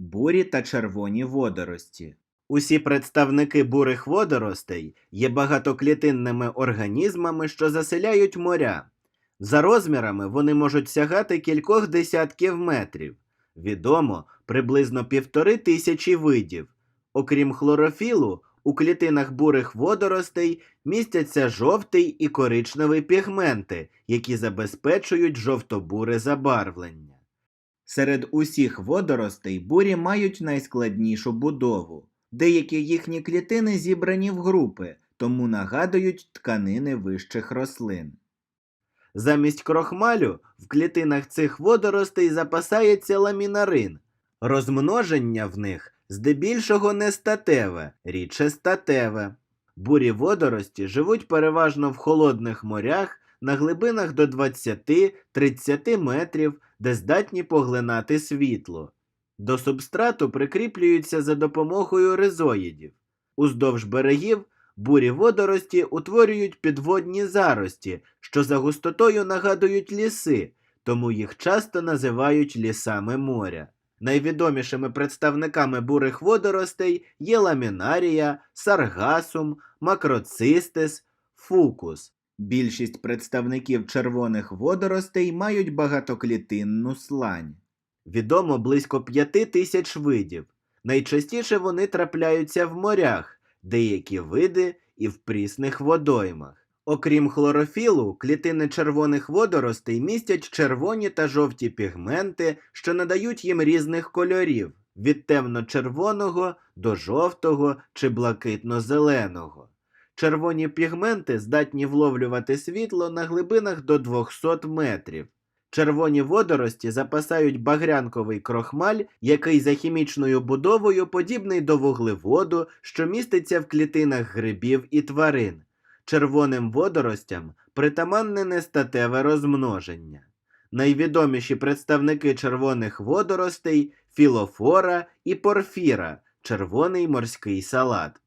бурі та червоні водорості. Усі представники бурих водоростей є багатоклітинними організмами, що заселяють моря. За розмірами вони можуть сягати кількох десятків метрів. Відомо приблизно півтори тисячі видів. Окрім хлорофілу, у клітинах бурих водоростей містяться жовтий і коричневий пігменти, які забезпечують жовто-буре забарвлення. Серед усіх водоростей бурі мають найскладнішу будову. Деякі їхні клітини зібрані в групи, тому нагадують тканини вищих рослин. Замість крохмалю в клітинах цих водоростей запасається ламінарин. Розмноження в них здебільшого не статеве, рідше статеве. Бурі водорості живуть переважно в холодних морях на глибинах до 20-30 метрів, де здатні поглинати світло. До субстрату прикріплюються за допомогою ризоїдів. Уздовж берегів бурі водорості утворюють підводні зарості, що за густотою нагадують ліси, тому їх часто називають лісами моря. Найвідомішими представниками бурих водоростей є ламінарія, саргасум, макроцистис, фукус. Більшість представників червоних водоростей мають багатоклітинну слань. Відомо близько п'яти тисяч видів. Найчастіше вони трапляються в морях, деякі види і в прісних водоймах. Окрім хлорофілу, клітини червоних водоростей містять червоні та жовті пігменти, що надають їм різних кольорів від темно-червоного до жовтого чи блакитно-зеленого. Червоні пігменти здатні вловлювати світло на глибинах до 200 метрів. Червоні водорості запасають багрянковий крохмаль, який за хімічною будовою подібний до вуглеводу, що міститься в клітинах грибів і тварин. Червоним водоростям притаманне нестатеве розмноження. Найвідоміші представники червоних водоростей філофора і порфіра, червоний морський салат.